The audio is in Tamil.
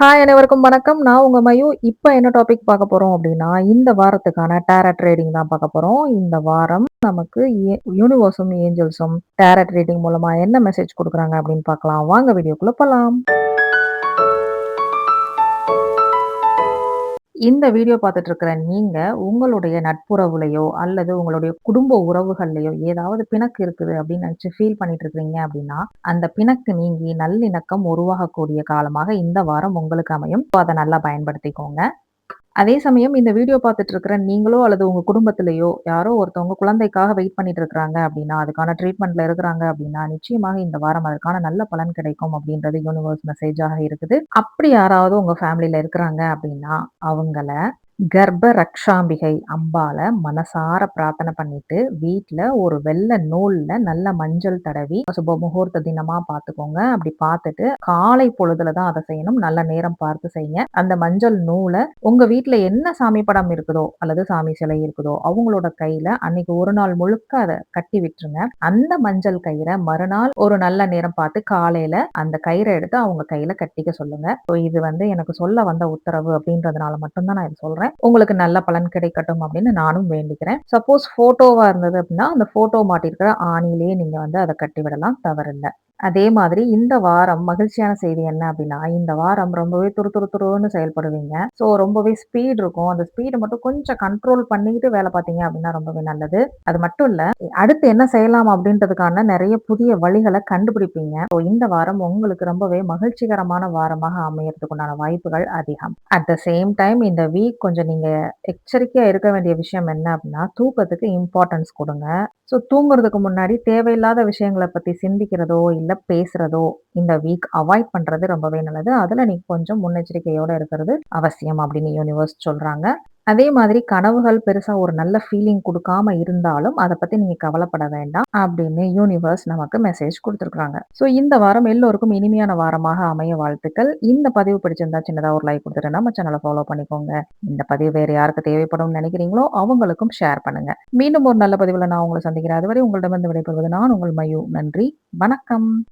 ஹாய் அனைவருக்கும் வணக்கம். நான் உங்க மயு. இப்ப என்ன டாபிக் பார்க்க போறோம் அப்படின்னா இந்த வாரத்துக்கான டேரட் ட்ரேடிங் தான் பார்க்க போறோம். இந்த வாரம் நமக்கு யூனிவர்ஸும், ஏஞ்சல்ஸும் டேரட் ரீடிங் மூலமா என்ன மெசேஜ் கொடுக்குறாங்க அப்படின்னு பார்க்கலாம். வாங்க வீடியோக்குள்ள போகலாம் இந்த வீடியோ பார்த்துட்டு இருக்கிற நீங்க, உங்களுடைய நட்புறவுலையோ அல்லது உங்களுடைய குடும்ப உறவுகள்லையோ ஏதாவது பிணக்கு இருக்குது அப்படின்னு நினைச்சு ஃபீல் பண்ணிட்டு இருக்கிறீங்க அப்படின்னா, அந்த பிணக்கு நீங்கி நல்லிணக்கம் உருவாகக்கூடிய காலமாக இந்த வாரம் உங்களுக்கு அமையும். அத நல்லா பயன்படுத்திக்கோங்க. அதே சமயம் இந்த வீடியோ பார்த்துட்டு இருக்கிற நீங்களோ அல்லது உங்க குடும்பத்திலேயோ யாரோ ஒருத்தவங்க குழந்தைக்காக வெயிட் பண்ணிட்டு இருக்கிறாங்க அப்படின்னா, அதுக்கான ட்ரீட்மெண்ட்ல இருக்கிறாங்க அப்படின்னா, நிச்சயமாக இந்த வாரம் அதற்கான நல்ல பலன் கிடைக்கும் அப்படின்றது யூனிவர்ஸ் மெசேஜாக இருக்குது. அப்படி யாராவது உங்க ஃபேமிலியில இருக்கிறாங்க அப்படின்னா, அவங்கள கர்ப்ப ரக்ஷாம்பிகை அம்பால மனசார பிரார்த்தனை பண்ணிட்டு, வீட்டில் ஒரு வெள்ள நூல்ல நல்ல மஞ்சள் தடவி, சுப முகூர்த்த தினமா பார்த்துக்கோங்க. அப்படி பார்த்துட்டு, காலை பொழுதுல தான் அதை செய்யணும். நல்ல நேரம் பார்த்து செய்யுங்க. அந்த மஞ்சள் நூலை உங்க வீட்டில் என்ன சாமி படம் இருக்குதோ, அல்லது சாமி சிலை இருக்குதோ, அவங்களோட கையில அன்னைக்கு ஒரு நாள் முழுக்க அதை கட்டி விட்டுருங்க. அந்த மஞ்சள் கயிறை மறுநாள் ஒரு நல்ல நேரம் பார்த்து காலையில அந்த கயிறை எடுத்து அவங்க கையில கட்டிக்க சொல்லுங்க. ஸோ இது வந்து எனக்கு சொல்ல வந்த உத்தரவு அப்படின்றதுனால மட்டும்தான் நான் இது சொல்றேன். உங்களுக்கு நல்ல பலன் கிடைக்கட்டும் அப்படின்னு நானும் வேண்டிக்கிறேன். சப்போஸ் போட்டோவா இருந்தது அப்படின்னா, அந்த ஃபோட்டோ மாட்டிருக்கிற ஆணிலேயே நீங்க வந்து அத கட்டி விடலாம். தவறில்ல. அதே மாதிரி இந்த வாரம் மகிழ்ச்சியான செய்தி என்ன அப்படின்னா, இந்த வாரம் ரொம்பவே துரு துரு துருன்னு செயல்படுவீங்க. ஸோ ரொம்பவே ஸ்பீட் இருக்கும். அந்த ஸ்பீடு மட்டும் கொஞ்சம் கண்ட்ரோல் பண்ணிக்கிட்டு வேலை பார்த்தீங்க அப்படின்னா ரொம்பவே நல்லது. அது மட்டும் இல்லை அடுத்து என்ன செய்யலாம் அப்படின்றதுக்கான நிறைய புதிய வழிகளை கண்டுபிடிப்பீங்க. ஸோ இந்த வாரம் உங்களுக்கு ரொம்பவே மகிழ்ச்சிகரமான வாரமாக அமையறதுக்குண்டான வாய்ப்புகள் அதிகம். அட் த சேம் டைம் இந்த வீக் கொஞ்சம் நீங்க எச்சரிக்கையா இருக்க வேண்டிய விஷயம் என்ன அப்படின்னா, தூக்கத்துக்கு இம்பார்ட்டன்ஸ் கொடுங்க ஸோ தூங்குறதுக்கு முன்னாடி தேவையில்லாத விஷயங்களை பத்தி சிந்திக்கிறதோ, இல்ல பேசுறதோ இந்த வீக் அவாய்ட் பண்றது ரொம்பவே நல்லது. அதுல நீங்க கொஞ்சம் முன்னெச்சரிக்கையோட இருக்கிறது அவசியம் அப்படின்னு யூனிவர்ஸ் சொல்றாங்க. அதே மாதிரி கனவுகள் பெருசா ஒரு நல்ல ஃபீலிங் கொடுக்காம இருந்தாலும், அதை பத்தி நீங்க கவலைப்பட வேண்டாம் அப்படின்னு யூனிவர்ஸ் நமக்கு மெசேஜ் கொடுத்துருக்காங்க ஸோ இந்த வாரம் எல்லோருக்கும் இனிமையான வாரமாக அமைய வாழ்த்துக்கள். இந்த பதிவு பிடிச்சிருந்தா சின்னதா ஒரு லைக் கொடுத்துட்டு நம்ம சேனலை ஃபாலோ பண்ணிக்கோங்க. இந்த பதிவு வேற யாருக்கு தேவைப்படும்னு நினைக்கிறீங்களோ, அவங்களுக்கும் ஷேர் பண்ணுங்க. மீண்டும் ஒரு நல்ல பதிவுல நான் உங்களை சந்திக்கிறேன். அதுவரை உங்களிடமிருந்து விடைபெறுவது நான் உங்கள் மயு. நன்றி. வணக்கம்.